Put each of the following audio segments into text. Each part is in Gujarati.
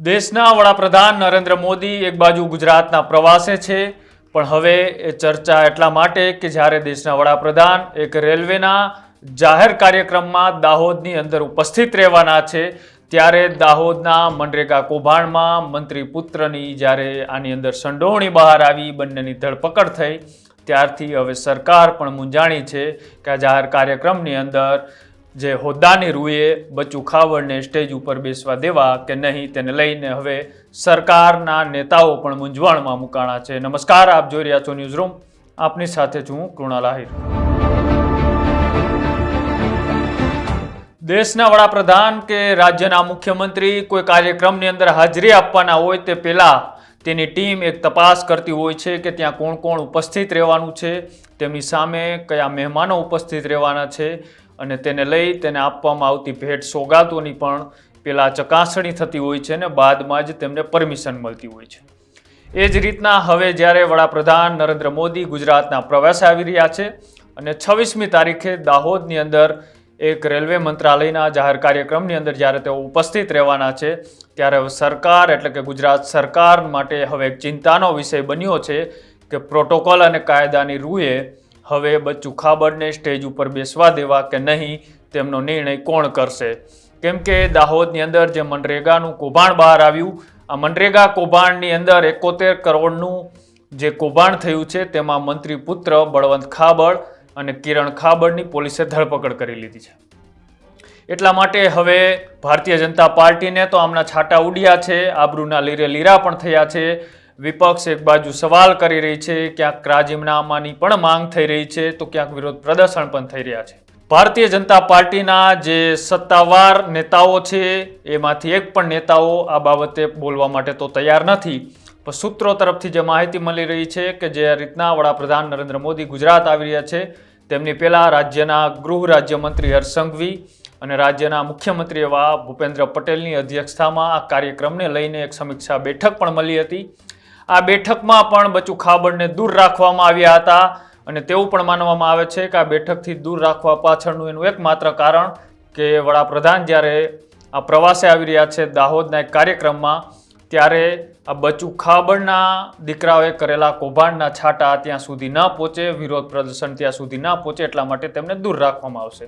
દેશના વડાપ્રધાન નરેન્દ્ર મોદી એક બાજુ ગુજરાતના પ્રવાસે છે, પણ હવે એ ચર્ચા એટલા માટે કે જ્યારે દેશના વડાપ્રધાન એક રેલવેના જાહેર કાર્યક્રમમાં દાહોદની અંદર ઉપસ્થિત રહેવાના છે, ત્યારે દાહોદના મનરેગા કૌભાંડમાં મંત્રી પુત્રની જ્યારે આની અંદર સંડોવણી બહાર આવી, બંનેની ધરપકડ થઈ, ત્યારથી હવે સરકાર પણ મૂંઝાણી છે કે આ જાહેર કાર્યક્રમની અંદર જે હોદ્દાની રૂએ બચુ ખાવડને સ્ટેજ ઉપર બેસવા દેવા કે નહીં તેને લઈને હવે સરકારના નેતાઓ પણ મૂંઝવણમાં મુકાણા છે. નમસ્કાર, આપ જોઈ રહ્યા છો ન્યૂઝ રૂમ. આપની સાથે છું કૃણાલ આહિર. દેશના વડાપ્રધાન કે રાજ્યના મુખ્યમંત્રી કોઈ કાર્યક્રમની અંદર હાજરી આપવાના હોય તે પહેલાં તેની ટીમ એક તપાસ કરતી હોય છે કે ત્યાં કોણ કોણ ઉપસ્થિત રહેવાનું છે, તેમની સામે કયા મહેમાનો ઉપસ્થિત રહેવાના છે અને તેને લઈ તેને આપવામાં આવતી ભેટ સોગાદોની પણ પેલા ચકાસણી થતી હોય છે ને બાદમાં જ તેમને પરમિશન મળતી હોય છે. એ જ રીતના હવે જ્યારે વડાપ્રધાન નરેન્દ્ર મોદી ગુજરાતના પ્રવાસે આવી રહ્યા છે અને છવ્વીસમી તારીખે દાહોદની અંદર એક રેલવે મંત્રાલયના જાહેર કાર્યક્રમની અંદર જ્યારે તેઓ ઉપસ્થિત રહેવાના છે, ત્યારે સરકાર એટલે કે ગુજરાત સરકાર માટે હવે એક ચિંતાનો વિષય બન્યો છે કે પ્રોટોકોલ અને કાયદાની રૂએ હવે બચ્ચુ ખાબડને સ્ટેજ ઉપર બેસવા દેવા કે નહીં, તેમનો નિર્ણય કોણ કરશે? કેમ કે દાહોદની અંદર જે મનરેગાનું કૌભાંડ બહાર આવ્યું, આ મનરેગા કૌભાંડની અંદર એકોતેર કરોડનું જે કૌભાંડ થયું છે, તેમાં મંત્રી પુત્ર બળવંત ખાબડ અને કિરણ ખાબડની પોલીસે ધરપકડ કરી લીધી છે. એટલા માટે હવે ભારતીય જનતા પાર્ટીને તો આમના છાટા ઉડ્યા છે, આબરૂના લીરે લીરા પણ થયા છે વિપક્ષ એક બાજુ સવાલ કરી રહી છે, ક્યાંક રાજીનામાની પણ માંગ થઈ રહી છે, તો ક્યાંક વિરોધ પ્રદર્શન પણ થઈ રહ્યા છે. ભારતીય જનતા પાર્ટીના જે સત્તાવાર નેતાઓ છે, એમાંથી એક પણ નેતાઓ આ બાબતે બોલવા માટે તો તૈયાર નથી. પણ સૂત્રો તરફથી જે માહિતી મળી રહી છે કે જે રીતના વડાપ્રધાન નરેન્દ્ર મોદી ગુજરાત આવી રહ્યા છે, તેમની પહેલાં રાજ્યના ગૃહ રાજ્યમંત્રી હર્ષ સંઘવી અને રાજ્યના મુખ્યમંત્રી એવા ભૂપેન્દ્ર પટેલની અધ્યક્ષતામાં આ કાર્યક્રમને લઈને એક સમીક્ષા બેઠક પણ મળી હતી. આ બેઠકમાં પણ બચુ ખાબડને દૂર રાખવામાં આવ્યા હતા અને તેવું પણ માનવામાં આવે છે કે આ બેઠકથી દૂર રાખવા પાછળનું એનું એકમાત્ર કારણ કે વડાપ્રધાન જ્યારે આ પ્રવાસે આવી રહ્યા છે દાહોદના એક કાર્યક્રમમાં, ત્યારે આ બચુ ખાબડના દીકરાઓએ કરેલા કૌભાંડના છાંટા ત્યાં સુધી ન પહોંચે, વિરોધ પ્રદર્શન ત્યાં સુધી ન પહોંચે, એટલા માટે તેમને દૂર રાખવામાં આવશે.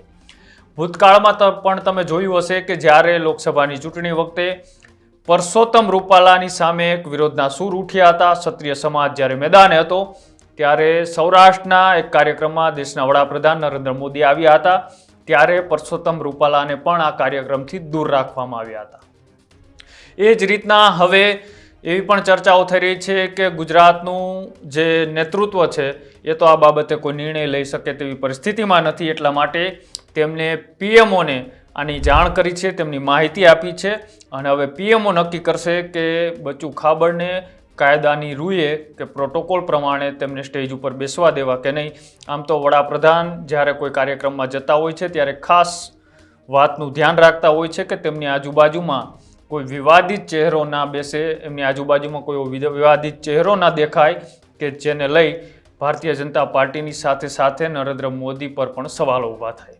ભૂતકાળમાં પણ તમે જોયું હશે કે જ્યારે લોકસભાની ચૂંટણી વખતે પરસોત્તમ રૂપાલાની સામે એક વિરોધના સૂર ઉઠ્યા હતા. ક્ષત્રિય સમાજ જ્યારે મેદાને હતો, ત્યારે સૌરાષ્ટ્રના એક કાર્યક્રમમાં દેશના વડાપ્રધાન નરેન્દ્ર મોદી આવ્યા હતા. ત્યારે પરસોત્તમ રૂપાલાને પણ આ કાર્યક્રમથી દૂર રાખવામાં આવ્યા હતા. એ જ રીતના હવે એવી પણ ચર્ચાઓ થઈ રહી છે કે ગુજરાતનું જે નેતૃત્વ છે, એ તો આ બાબતે કોઈ નિર્ણય લઈ શકે તેવી પરિસ્થિતિમાં નથી. એટલા માટે તેમને પીએમઓને આની જાણ કરી છે, તેમની માહિતી આપી છે અને હવે પીએમઓ નક્કી કરશે કે બચ્ચુ ખાબડને કાયદાની રૂએ કે પ્રોટોકોલ પ્રમાણે તેમને સ્ટેજ ઉપર બેસવા દેવા કે નહીં. આમ તો વડાપ્રધાન જ્યારે કોઈ કાર્યક્રમમાં જતા હોય છે, ત્યારે ખાસ વાતનું ધ્યાન રાખતા હોય છે કે તેમની આજુબાજુમાં કોઈ વિવાદિત ચહેરો ના બેસે, એમની આજુબાજુમાં કોઈ વિદ- વિવાદિત ચહેરો ના દેખાય કે જેને લઈ ભારતીય જનતા પાર્ટીની સાથે સાથે નરેન્દ્ર મોદી પર પણ સવાલો ઊભા થાય.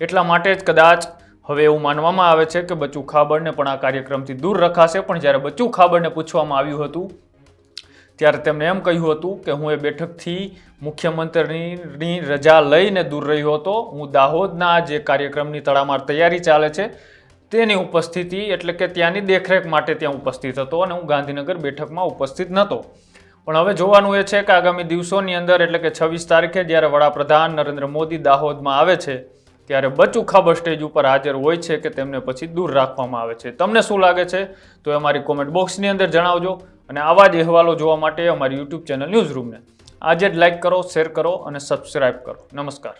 એટલા માટે જ કદાચ હવે એવું માનવામાં આવે છે કે બચ્ચુ ખાબડને પણ આ કાર્યક્રમથી દૂર રખાશે, પણ જ્યારે બચ્ચુ ખાબડને પૂછવામાં આવ્યું હતું, ત્યારે તેમણે એમ કહ્યું હતું કે હું એ બેઠકથી મુખ્યમંત્રીની રજા લઈને દૂર રહ્યો હતો. હું દાહોદના જે કાર્યક્રમની તડામાર તૈયારી ચાલે છે, તેની ઉપસ્થિતિ એટલે કે ત્યાંની દેખરેખ માટે ત્યાં ઉપસ્થિત હતો અને હું ગાંધીનગર બેઠકમાં ઉપસ્થિત નહોતો પણ હવે જોવાનું એ છે કે આગામી દિવસોની અંદર એટલે કે છવ્વીસ તારીખે જ્યારે વડાપ્રધાન નરેન્દ્ર મોદી દાહોદમાં આવે છે ત્યારે બચુ ખાબર સ્ટેજ ઉપર હાજર હોય છે કે તેમને પછી દૂર રાખવામાં આવે છે. તમને શું લાગે છે? તો એ અમારી કોમેન્ટ બોક્સની અંદર જણાવજો અને આવા જ અહેવાલો જોવા માટે અમારી યુટ્યુબ ચેનલ ન્યૂઝ રૂમને આજે જ લાઇક કરો શેર કરો અને સબસ્ક્રાઈબ કરો. નમસ્કાર.